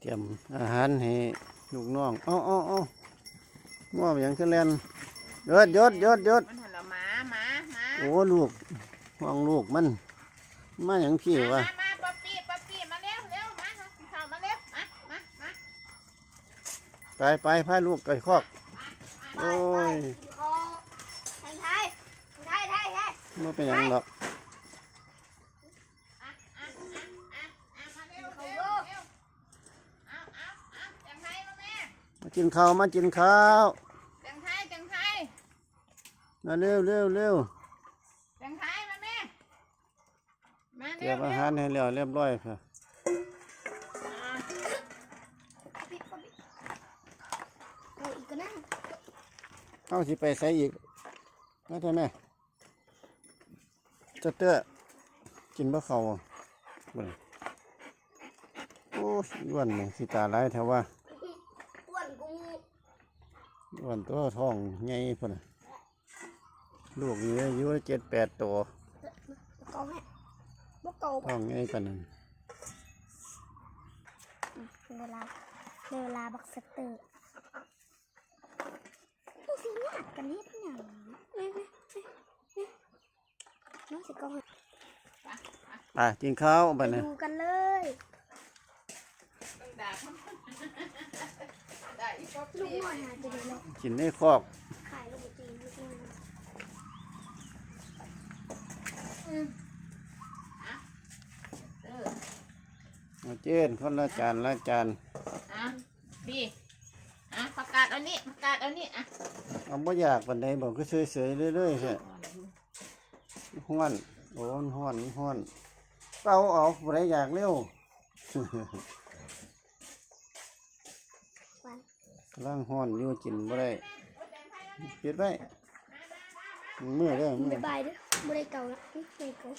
เตรียมอาหารให้ลูกน้องเอ้าเอ้าเอ้าง้อไปหยังขึ้นแลนยศยศยศยศมันหันละหมาหมาหมาโอ้ลูกห้องลูกมัน มาอย่างพี่วะมา ไปไปพาลูกไปคอก โอ้ยไทยไทยไทยไทยไทยไม่เป็นหยังหรอกอะอะอะอะอะมาเร็วเร็วเร็วเอาเอาเอาจังไทยมาแม่มากินข้าวมากินข้าวจังไทยจังไทยมาเร็วเร็วเร็วจังไทยมาแม่มาเตรีเร็ยวมอาเร็หาวรให้แล้วเรียบร้อยค่ะอะ เอาสิไปใส่อีกมาเถอะแม่เจะเตื้อกินบะเขาบ่เบิ่งโอ้ยอ้วนนี่สิตาหลายแถวว่าอ้วนกูอ้วนตัวท้องใหญ่พุ่นน่ะลูกอยู่อายุเจ็ดแปดตัวเกาให้บ่เกาท้องใหญ่ปานนั้นเวลาเวลาบักสเตอร์ดูสิเนี่ย กันนิดหน่อยเว้ยเว้ยเว้ยเว้ยน้องสิกาให้ไปกินข้าวไปปานะดูกันเลยลูกปี้น้อยหาจะดูเลยกินในคอกขายลูกจีนลูกน้อเออมาเจนคนละจานละจานอะบี อะประกาศเอานี่ประกาศเอานี่อะเอาบ่อยากปานใดบอกก็เฉยๆเรื่อยๆใช่ห้อนโอ้มันห้อนมันห้อนเป่าเอาบ่ได้อยากเร็ววันร่างห้อนอยู่กินบ่ได้ปิดไว้มือเด้อมือบ๊ายบายเด้อบ่ได้เก่าละนี่ไม่เก่า